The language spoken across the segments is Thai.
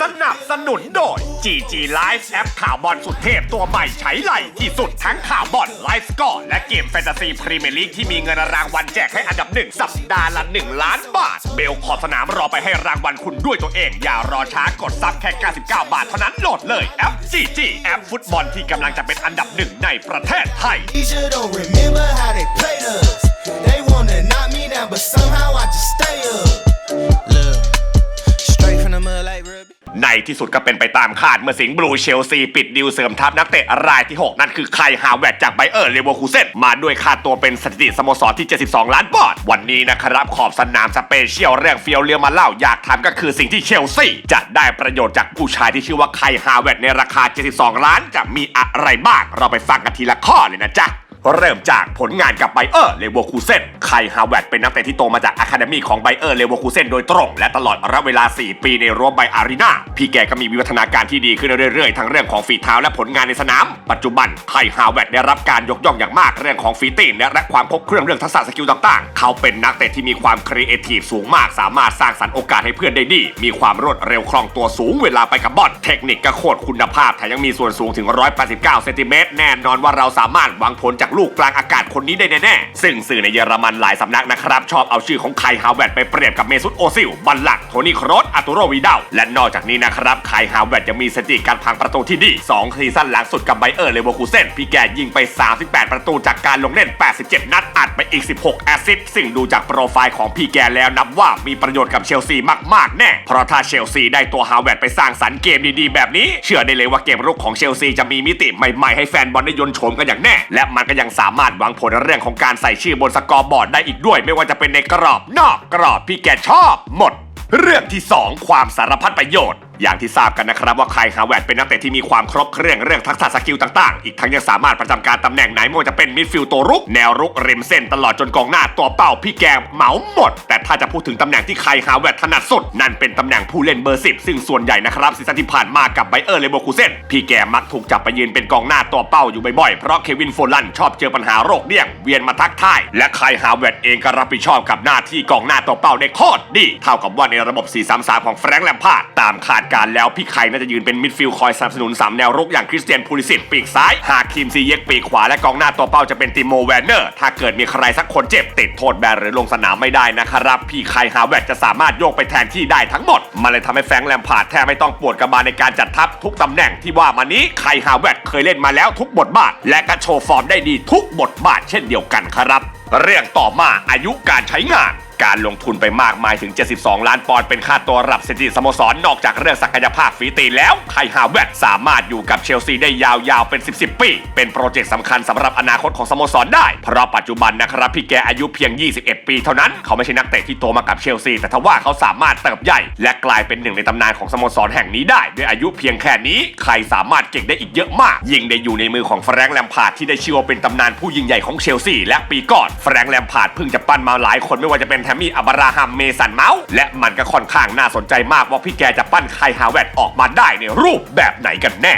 สนับสนุนโดย GG Live แอปข่าวบอลสุดเทพตัวใหม่ใช้ไหลที่สุดทั้งข่าวบอลไลฟ์สกอร์และเกมแฟนตาซีพรีเมียร์ลีกที่มีเงินรางวัลแจกให้อันดับหนึ่งสัปดาห์ละ 1 ล้านบาท เบลขอสนามรอไปให้รางวัลคุณด้วยตัวเอง อย่ารอช้ากดซับแค่ 99 บาทเท่านั้นโหลดเลยแอป GG แอปฟุตบอลที่กำลังจะเป็นอันดับหนึ่งในประเทศไทย Asia don't remember how they played us. ที่สุดก็เป็นไปตามคาดเมื่อสิงห์บลูเชลซีปิดดิวเสริมทัพนักเตะรายที่ 6 นั่นคือไคฮาวเวตจากไบเออร์เลเวอร์คูเซนมาด้วยค่าตัวเป็นสถิติสโมสรที่ 72 ล้านบาทวันนี้นะครับขอบสนามสเปเชียลเรื่องเฟียวเรียวมาเล่าอยากทำก็คือสิ่งที่เชลซีจะได้ประโยชน์จากผู้ชายที่ชื่อว่าไคฮาวเวตในราคา 72 ล้านจะมีอะไรบ้าง เราไปฟังกันทีละข้อเลยนะจ๊ะ เริ่มจากผลงานกับไบเออร์เลเวอร์คูเซนไคฮาวเวตเป็นนักเตะที่โตมาจากอะคาเดมีของไบเออร์เลเวอร์คูเซนโดยตรง และตลอดระยะเวลา 4 ปีในรั้วไบอารีนาพี่แกก็มีวิวัฒนาการที่ดีขึ้นเรื่อยๆ ทั้งเรื่องของฝีเท้าและผลงานในสนาม ปัจจุบันไคฮาวเวตได้รับการยกย่องอย่างมากเรื่องของฟีตีนและความครบเครื่องเรื่องทักษะสกิลต่างๆ เขาเป็นนักเตะที่มีความครีเอทีฟสูงมาก สามารถสร้างสรรค์โอกาสให้เพื่อนได้ดี มีความรวดเร็วคล่องตัวสูงเวลาไปกับบอลเทคนิคก็โคตรคุณภาพแถมยังมีส่วนสูงถึง 189 เซนติเมตรแน่นอนว่าเราสามารถหวังผลจากลูกกลางอากาศคนนี้ได้แน่ๆซึ่งสื่อในเยอรมันหลายสำนักนะครับ ชอบเอาชื่อของไคฮาวเวตไปเปรียบกับเมซุตโอซิลบัลลักโทนี่ครอสอาตูโรวีดาและนอกจากนี้นะครับไคฮาวเวตยังมีสถิติการพังประตูที่ดี2ซีซั่นหลังสุดกับไบเออร์เลเวอร์คูเซนพี่แกยิงไป 38 ประตูจากการลงเล่น 87 นัดอัดไปอีก 16 แอสซิสต์ซึ่งดูจากโปรไฟล์ของพี่แกแล้วนับว่ามีประโยชน์กับเชลซีมากๆแน่เพราะถ้าเชลซีได้ตัวฮาวเวตไปสร้างสรรค์เกมดีๆแบบนี้ เชื่อได้เลยว่าเกมรุกของเชลซีจะมีมิติใหม่ๆให้แฟนบอลได้ยนโฉมกันอย่างแน่ และมันก็ยังสามารถวางผลเรื่องของการใส่ชื่อบนสกอร์บอร์ดได้อีกด้วย ไม่ว่าจะเป็นในกรอบ นอกกรอบพี่แกชอบหมด เรื่องที่ 2 ความสารพัดประโยชน์ อย่างที่ทราบกันนะครับว่าไคลฮาวเวตเป็นนักเตะที่มีความครบเครื่องเรื่องทักษะสกิลต่างๆ อีกทั้งยังสามารถประจำการตำแหน่งไหนไม่ว่าจะเป็นมิดฟิลด์ตัวรุก แนวรุกริมเส้นตลอดจนกองหน้าตัวเป้าพี่แกเหมาหมด แต่ถ้าจะพูดถึงตำแหน่งที่ไคลฮาวเวตถนัดสุด นั่นเป็นตำแหน่งผู้เล่นเบอร์10ซึ่งส่วนใหญ่นะครับซีซั่นที่ผ่านมากับไบเออร์เลเวอร์คูเซนพี่แกมักถูกจับไปยืนเป็นกองหน้าตัวเป้าอยู่บ่อยๆเพราะเควินโฟลันชอบเจอปัญหาโรคเดี่ยงเวียนมาทักทายและไคลฮาวเวตเองก็รับผิดชอบกับหน้าที่กองหน้าตัวเป้าได้โคตรดีเท่ากับว่าในระบบ 4-3-3 ของแฟรงค์แลมพาร์ดตามคาดการแล้วพี่ไคน่าจะยืนเป็นมิดฟิลด์คอยสนับสนุนสามแนวรุกอย่างคริสเตียนพูลิสิตปีกซ้าย หากคิมซีเยกปีกขวาและกองหน้าตัวเป้าจะเป็นติโมแวนเนอร์ ถ้าเกิดมีใครสักคนเจ็บติดโทษแบนหรือลงสนามไม่ได้นะครับ พี่ไคฮาวเวตจะสามารถโยกไปแทนที่ได้ทั้งหมด มันเลยทำให้แฟงแลมพาร์ดแทบไม่ต้องปวดกระบาลในการจัดทัพทุกตำแหน่งที่ว่ามานี้ไคฮาวเวตเคยเล่นมาแล้วทุกบทบาท และก็โชว์ฟอร์มได้ดีทุกบทบาทเช่นเดียวกันครับ เรื่องต่อมาอายุการใช้งาน การลงทุนไปมากมายถึง 72 ล้านปอนด์เป็นค่าตัวรับสถิติสโมสรนอกจากเรื่องศักยภาพฝีตีแล้วไคฮาวเวตสามารถอยู่กับเชลซีได้ยาวๆเป็น 10 10 ปี เป็นโปรเจกต์สำคัญสำหรับอนาคตของสโมสรได้ เพราะปัจจุบันนะครับพี่แกอายุเพียง 21 ปีเท่านั้น เขาไม่ใช่นักเตะที่โตมากับเชลซี แต่ทว่าเขาสามารถเติบใหญ่ และกลายเป็นหนึ่งในตำนานของสโมสรแห่งนี้ได้ ด้วยอายุเพียงแค่นี้ใครสามารถเก่งได้อีกเยอะมาก ยิ่งได้อยู่ในมือของแฟรงค์แลมพาร์ดที่ได้ชื่อว่าเป็นตำนานผู้ยิ่งใหญ่ของเชลซีและปีก่อนแฟรงค์แลมพาร์ดเพิ่งจะปั้นมาหลายคนไม่ว่าจะเป็นแทมมี่อับราฮัมเมสันเมาส์และมันก็ค่อนข้างน่าสนใจมากว่าพี่แกจะปั้นไครฮาวเวตออกมาได้ในรูปแบบไหนกันแน่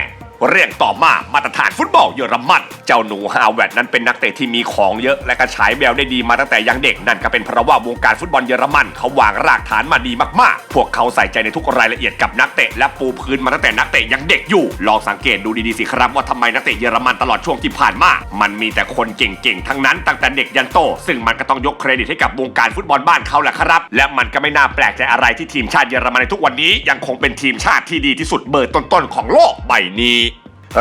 เรื่องต่อมามาตรฐานฟุตบอลเยอรมัน เจ้าหนูฮาวเวตนั้นเป็นนักเตะที่มีของเยอะและก็ฉายแววได้ดีมาตั้งแต่ยังเด็กนั่นก็เป็นเพราะว่าวงการฟุตบอลเยอรมันเขาวางรากฐานมาดีมากๆ พวกเขาใส่ใจในทุกรายละเอียดกับนักเตะและปูพื้นมาตั้งแต่นักเตะยังเด็กอยู่ ลองสังเกตดูดีๆสิครับว่าทำไมนักเตะเยอรมันตลอดช่วงที่ผ่านมา มันมีแต่คนเก่งๆทั้งนั้นตั้งแต่เด็กยันโต ซึ่งมันก็ต้องยกเครดิตให้กับวงการฟุตบอลบ้านเขาแหละครับ และมันก็ไม่น่าแปลกใจอะไรที่ทีมชาติเยอรมันในทุกวันนี้ ยังคงเป็นทีมชาติที่ดีที่สุดเบอร์ต้นๆของโลกใบนี้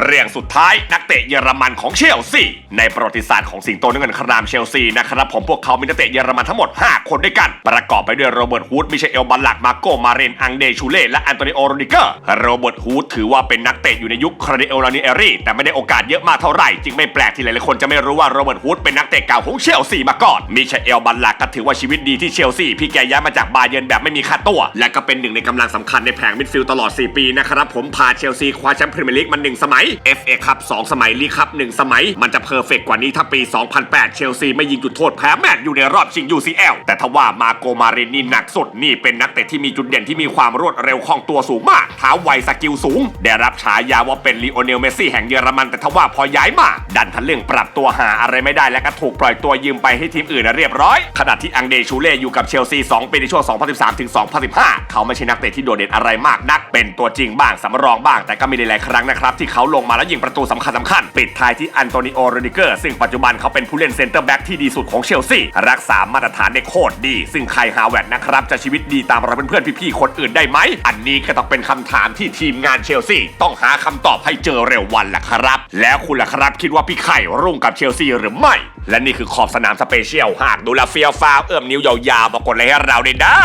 เรื่องสุดท้ายนักเตะเยอรมันของเชลซีในประวัติศาสตร์ของสิงโตน้ำเงินครามเชลซีนะครับผมพวกเขามีนักเตะเยอรมันทั้งหมด 5 คนด้วยกัน ประกอบไปด้วยโรเบิร์ตฮูดมิเชลบัลลักมาโกมาเรนอังเดชูเล่และอันโตนิโอโรดิเกอร์โรเบิร์ตฮูดถือว่าเป็นนักเตะอยู่ในยุคคราเดโอลานิเอรีแต่ไม่ได้โอกาสเยอะมากเท่าไหร่จึงไม่แปลกที่หลายๆคนจะไม่รู้ว่าโรเบิร์ตฮูดเป็นนักเตะเก่าของเชลซีมาก่อนมิเชลบัลลักก็ถือว่าชีวิตดีที่เชลซีพี่แกย้ายมาจากบาเยิร์นแบบไม่มีค่าตัว และก็เป็นหนึ่งในกำลังสำคัญในแผงมิดฟิลด์ตลอด 4 ปีนะครับผมพาเชลซีคว้าแชมป์พรีเมียร์ลีกมาหนึ่งสมัยมัย FA คัพ2สมัยลีกคัพ1สมัย มันจะเพอร์เฟกกว่านี้ถ้าปี 2008 เชลซีไม่ยิงจุดโทษแพ้แมนอยู่ในรอบชิง UCL แต่ถ้าว่ามาโกมาเรนนี่หนักสุดนี่เป็นนักเตะที่มีจุดเด่นที่มีความรวดเร็วคล่องตัวสูงมากเท้าไวสกิลสูง ได้รับฉายาว่าเป็นลีโอเนลเมสซี่แห่งเยอรมัน แต่ทว่าพอย้ายมา ดันทะลึ่งปรับตัวหาอะไรไม่ได้และก็ถูกปล่อยตัวยืมไปให้ทีมอื่นนะเรียบร้อยขณะที่อังเดชูเล่อยู่กับเชลซี2ปีในช่วง 2013 ถึง 2015 เขาไม่ใช่นักเตะที่โดดเด่นอะไรมากนัก เป็นตัวจริงบ้างสำรองบ้าง แต่ก็มีหลายครั้งนะครับที่เขาลงมาแล้วยิงประตูสำคัญสำคัญปิดท้ายที่อันโตนิโอโรดิเกอร์ซึ่งปัจจุบันเขาเป็นผู้เล่นเซนเตอร์แบ็กที่ดีสุดของเชลซีรักษามาตรฐานได้โคตรดี ซึ่งใครฮาวเวิร์ดนะครับจะชีวิตดีตามเราเพื่อนๆพี่ๆคนอื่นได้ไหมอันนี้ก็ต้องเป็นคำถามที่ทีมงานเชลซีต้องหาคำตอบให้เจอเร็ววันล่ะครับ แล้วคุณล่ะครับคิดว่าพี่ไข่รุ่งกับเชลซีหรือไม่ และนี่คือขอบสนามสเปเชียลหากดูแลเฟียฟ้าเอื้อมนิ้วยาวๆมากดไลค์ให้เราได้ด้า